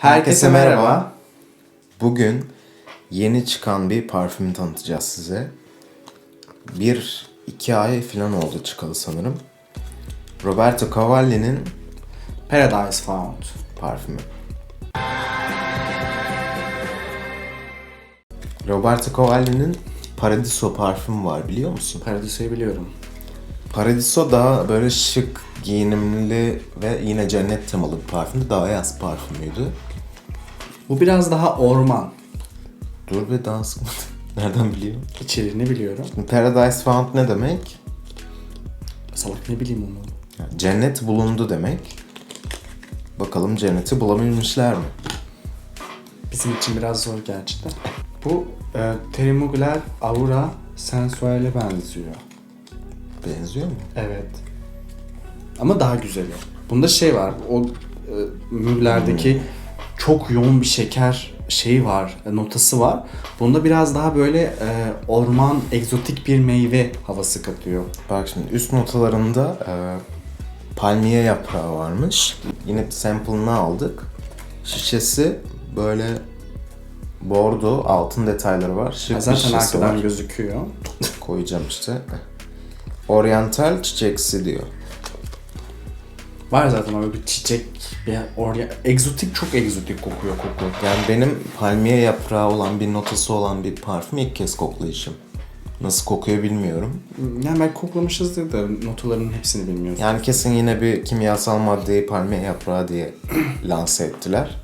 Herkese merhaba. Bugün yeni çıkan bir parfüm tanıtacağız size. Bir, iki ay falan oldu çıkalı sanırım. Roberto Cavalli'nin Paradise Found. parfümü. Roberto Cavalli'nin Paradiso parfümü var biliyor musun? Paradiso'yu biliyorum. Paradiso daha böyle şık, giyinimli ve yine cennet temalı bir parfümdü. Daha yaz parfümüydü. Bu biraz daha orman. Dur be daha sıkmadım. Nereden biliyorum? İçeriğini biliyorum. Paradise Found ne demek? Salak ne bileyim onu. Yani cennet bulundu demek. Bakalım cenneti bulabilmişler mi? Bizim için biraz zor gerçekten. Bu e, Terry Mugler Aura Sensual'e benziyor. Benziyor mu? Evet. Ama daha güzeli. Bunda şey var. O e, Mugler'deki çok yoğun bir şeker şeyi var, e, notası var. Bunda biraz daha böyle e, orman, egzotik bir meyve havası katıyor. Bak şimdi üst notalarında e, palmiye yaprağı varmış. Yine sample'ını aldık. Şişesi böyle bordo, altın detayları var. Şık bir Zaten arkadan var. gözüküyor. Koyacağım işte. Oriental çiçeksi diyor. Var zaten öyle bir çiçek, bir oraya egzotik çok egzotik kokuyor koku. Yani benim palmiye yaprağı olan bir notası olan bir parfüm ilk kez koklayışım. Nasıl kokuyor bilmiyorum. Yani belki koklamışızdır da notalarının hepsini bilmiyoruz. Yani kesin yine bir kimyasal maddeyi palmiye yaprağı diye lanse ettiler.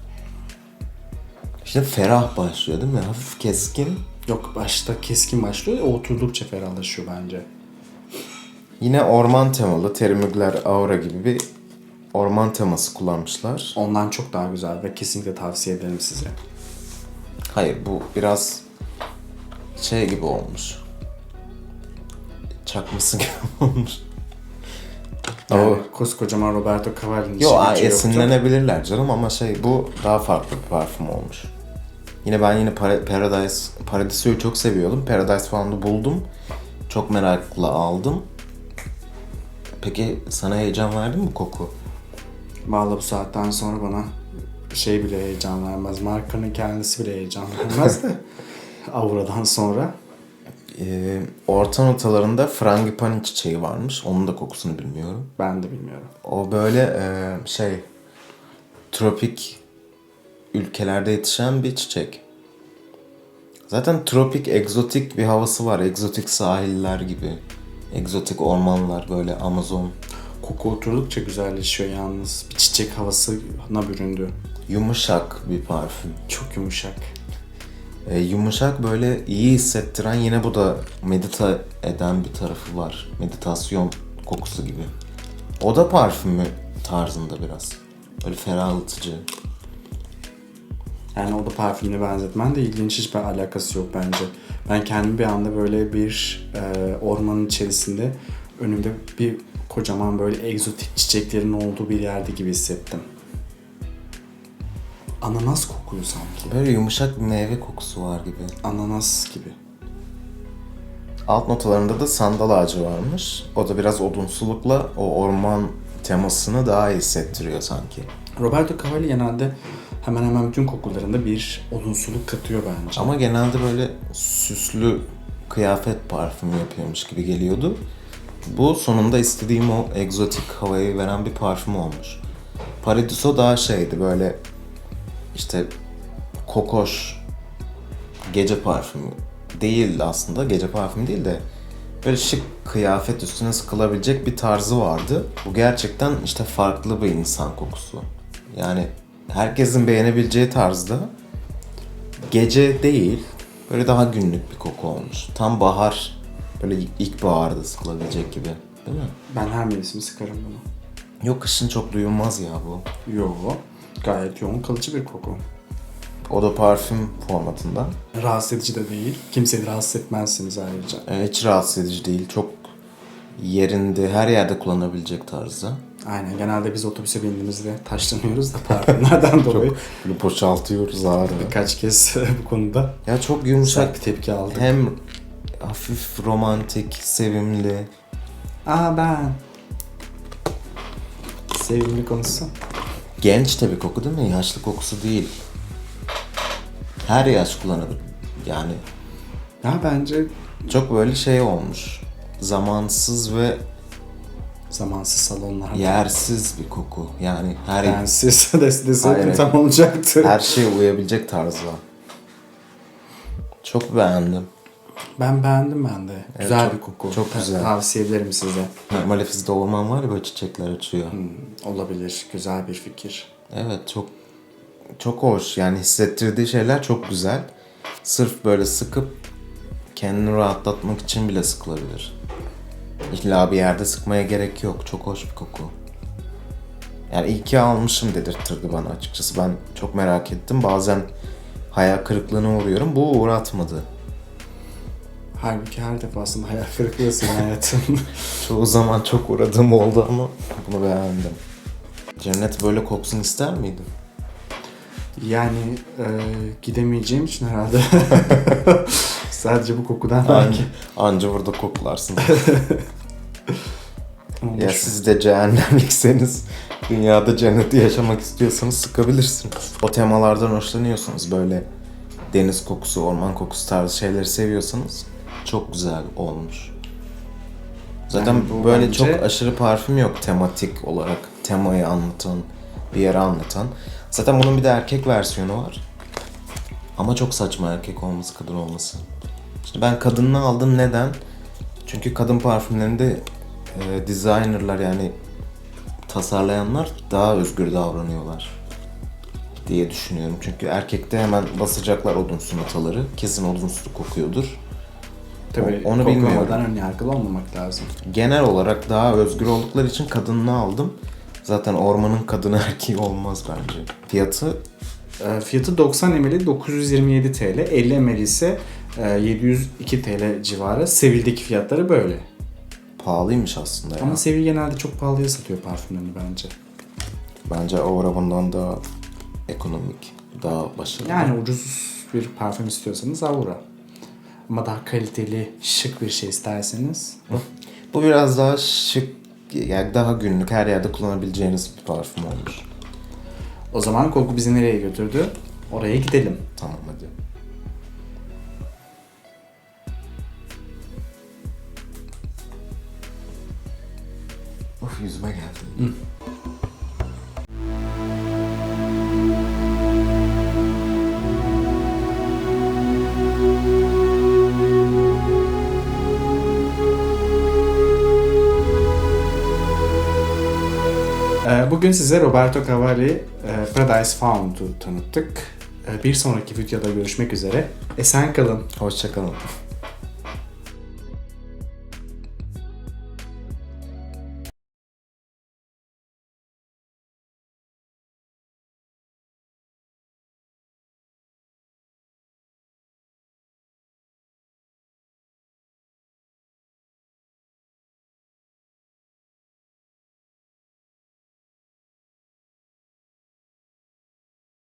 İşte ferah başlıyor değil mi? Hafif keskin. Yok başta keskin başlıyor, o oturdukça ferahlaşıyor bence. Yine orman temalı Terry Mugler Aura gibi bir orman teması kullanmışlar. Ondan çok daha güzel ve kesinlikle tavsiye ederim size. Hayır bu biraz şey gibi olmuş. Çakması gibi olmuş. Yani O- koskocaman Roberto Cavalli'nin Yo esinlenebilirler canım ama şey bu daha farklı bir parfüm olmuş. Yine ben yine Para- Paradise Paradiso'yu çok seviyordum. Paradise Found'u buldum. Çok merakla aldım. Peki sana heyecan verdi mi koku? Vallahi bu saatten sonra bana şey bile heyecan vermez. Markanın kendisi bile heyecan vermez de. Aura'dan sonra. Ee, orta notalarında frangipani çiçeği varmış. Onun da kokusunu bilmiyorum. Ben de bilmiyorum. O böyle e, şey tropik ülkelerde yetişen bir çiçek. Zaten tropik, egzotik bir havası var. Egzotik sahiller gibi. Egzotik ormanlar böyle Amazon. Koku oturdukça güzelleşiyor yalnız. Bir çiçek havasına büründü. Yumuşak bir parfüm. Çok yumuşak. E, yumuşak böyle iyi hissettiren yine bu da medita eden bir tarafı var. Meditasyon kokusu gibi. O da parfümü tarzında biraz. Böyle ferahlatıcı. Yani o da parfümüne benzetmen de ilginç hiçbir alakası yok bence. Ben kendimi bir anda böyle bir e, ormanın içerisinde önümde bir kocaman böyle egzotik çiçeklerin olduğu bir yerde gibi hissettim. Ananas kokuyor sanki. Böyle yumuşak bir meyve kokusu var gibi. Ananas gibi. Alt notalarında da sandal ağacı varmış. O da biraz odunsulukla o orman temasını daha iyi hissettiriyor sanki. Roberto Cavalli genelde hemen hemen bütün kokularında bir odunsuluk katıyor bence. Ama genelde böyle süslü kıyafet parfümü yapıyormuş gibi geliyordu. Bu sonunda istediğim o egzotik havayı veren bir parfüm olmuş. Paradiso daha şeydi böyle işte kokoş gece parfümü değil aslında gece parfümü değil de böyle şık kıyafet üstüne sıkılabilecek bir tarzı vardı. Bu gerçekten işte farklı bir insan kokusu. Yani herkesin beğenebileceği tarzda gece değil böyle daha günlük bir koku olmuş. Tam bahar böyle ilkbaharda sıkılabilecek gibi değil mi? Ben her mevsim sıkarım bunu. Yok kışın çok duyulmaz ya bu. Yo, gayet yoğun kalıcı bir koku. O da parfüm formatında. Rahatsız edici de değil. Kimseyi rahatsız etmezsiniz ayrıca. Ee, hiç rahatsız edici değil. Çok yerinde, her yerde kullanabilecek tarzda. Aynen. Genelde biz otobüse bindiğimizde taşlanıyoruz da parfümlerden dolayı. Böyle boşaltıyoruz ağrı. Birkaç kez bu konuda Ya çok yumuşak. sert bir tepki aldık. Hem hafif romantik, sevimli. Aa ben. Sevimli konusu. Genç bir koku değil mi? Yaşlı kokusu değil. Her yaş kullanabilir. Yani Ya bence çok böyle şey olmuş. Zamansız ve zamansız salonlarda. yersiz bir koku. Yani her Yani siz de deseydim Hayır. tam olacaktı. her şeye uyabilecek tarzda. Çok beğendim. Ben beğendim ben de. Güzel çok- bir koku. çok güzel. Tavsiye ederim size. Malefiz'de orman var ya böyle çiçekler açıyor. Hmm, olabilir. Güzel bir fikir. Evet çok çok hoş. Yani hissettirdiği şeyler çok güzel. Sırf böyle sıkıp kendini rahatlatmak için bile sıkılabilir. İlla bir yerde sıkmaya gerek yok. Çok hoş bir koku. Yani iyi ki almışım dedirtirdi bana açıkçası. Ben çok merak ettim. Bazen hayal kırıklığına uğruyorum. Bu uğratmadı. Halbuki her defasında hayal kırıklığısın hayatım. Çoğu zaman çok uğradığım oldu ama bunu beğendim. Cennet böyle koksun ister miydin? yani e, gidemeyeceğim için herhalde. Sadece bu kokudan belki. anca burada koklarsın. Ya siz de cehennemlikseniz, dünyada cenneti yaşamak istiyorsanız sıkabilirsiniz. O temalardan hoşlanıyorsanız böyle deniz kokusu, orman kokusu tarzı şeyleri seviyorsanız çok güzel olmuş. Zaten Yani böyle bence- çok aşırı parfüm yok tematik olarak. Temayı anlatan, bir yere anlatan. Zaten bunun bir de erkek versiyonu var. Ama çok saçma erkek olması, kadın olması. İşte ben kadınını aldım neden? Çünkü kadın parfümlerinde e, designerlar yani tasarlayanlar daha özgür davranıyorlar diye düşünüyorum. Çünkü erkekte hemen basacaklar odunsu notaları. Kesin odunsu kokuyordur. Tabii Onu onu bilmiyorum. ön yargılı olmamak lazım. Genel olarak daha özgür oldukları için kadınını aldım. Zaten ormanın kadını erkeği olmaz bence. Fiyatı E, fiyatı 90 ml 927 TL, 50 ml ise e, 702 TL civarı. Sevil'deki fiyatları böyle. pahalıymış aslında ya. Ama Sevil genelde çok pahalıya satıyor parfümlerini bence. Bence Aura bundan daha ekonomik, daha başarılı. Yani ucuz bir parfüm istiyorsanız Aura. Ama daha kaliteli, şık bir şey isterseniz Bu biraz daha şık, yani daha günlük, her yerde kullanabileceğiniz bir parfüm olmuş. o zaman koku bizi nereye götürdü? Oraya gidelim. Tamam hadi. Of yüzüme geldi. Ee, Bugün size Roberto Cavalli e, Paradise Found'u tanıttık. Ee, Bir sonraki videoda görüşmek üzere. Esen kalın. Hoşçakalın.